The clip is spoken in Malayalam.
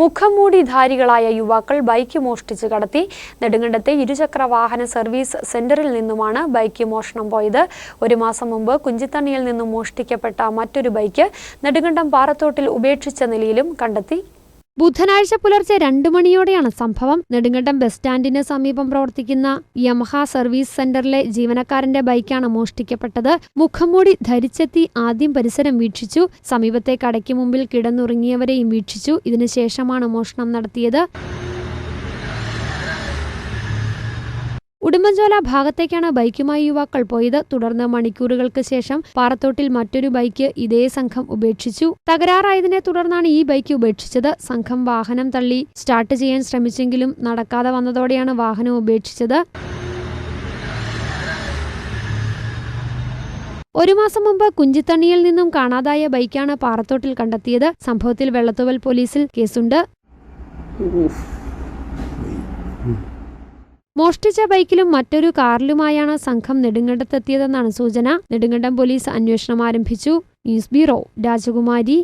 മുഖംമൂടിധാരികളായ യുവാക്കൾ ബൈക്ക് മോഷ്ടിച്ച് കടത്തി. നെടുങ്കണ്ടത്തെ ഇരുചക്ര വാഹന സർവീസ് സെന്ററിൽ നിന്നുമാണ് ബൈക്ക് മോഷണം പോയത്. ഒരു മാസം മുമ്പ് കുഞ്ചിത്തണ്ണിയിൽ നിന്നും മോഷ്ടിക്കപ്പെട്ട മറ്റൊരു ബൈക്ക് നെടുങ്കണ്ടം പാറത്തോട്ടിൽ ഉപേക്ഷിച്ച നിലയിലും കണ്ടെത്തി. ബുധനാഴ്ച പുലർച്ചെ രണ്ടു മണിയോടെയാണ് സംഭവം. നെടുങ്കണ്ടം ബസ് സ്റ്റാൻഡിന് സമീപം പ്രവർത്തിക്കുന്ന യമഹ സർവീസ് സെന്ററിലെ ജീവനക്കാരന്റെ ബൈക്കാണ് മോഷ്ടിക്കപ്പെട്ടത്. മുഖംമൂടി ധരിച്ചെത്തി ആദ്യം പരിസരം വീക്ഷിച്ചു. സമീപത്തെ കടയ്ക്ക് മുമ്പിൽ കിടന്നുറങ്ങിയവരെയും വീക്ഷിച്ചു. ഇതിനുശേഷമാണ് മോഷണം നടത്തിയത്. ഉടുമ്പൻചോല ഭാഗത്തേക്കാണ് ബൈക്കുമായി യുവാക്കൾ പോയത്. തുടർന്ന് മണിക്കൂറുകൾക്ക് ശേഷം പാറത്തോട്ടിൽ മറ്റൊരു ബൈക്ക് ഇതേ സംഘം ഉപേക്ഷിച്ചു. തകരാറായതിനെ തുടർന്നാണ് ഈ ബൈക്ക് ഉപേക്ഷിച്ചത്. സംഘം വാഹനം തള്ളി സ്റ്റാർട്ട് ചെയ്യാൻ ശ്രമിച്ചെങ്കിലും നടക്കാതെ വന്നതോടെയാണ് വാഹനം ഉപേക്ഷിച്ചത്. ഒരു മാസം മുമ്പ് കുഞ്ചിത്തണ്ണിയിൽ നിന്നും കാണാതായ ബൈക്കാണ് പാറത്തോട്ടിൽ കണ്ടെത്തിയത്. സംഭവത്തിൽ വെള്ളത്തുവൽ പോലീസിൽ കേസുണ്ട്. മോഷ്ടിച്ച ബൈക്കിലും മറ്റൊരു കാറിലുമായാണ് സംഘം നെടുങ്കണ്ടത്തെത്തിയതെന്നാണ് സൂചന. നെടുങ്കണ്ടം പോലീസ് അന്വേഷണം ആരംഭിച്ചു. ന്യൂസ് ബ്യൂറോ രാജകുമാരി.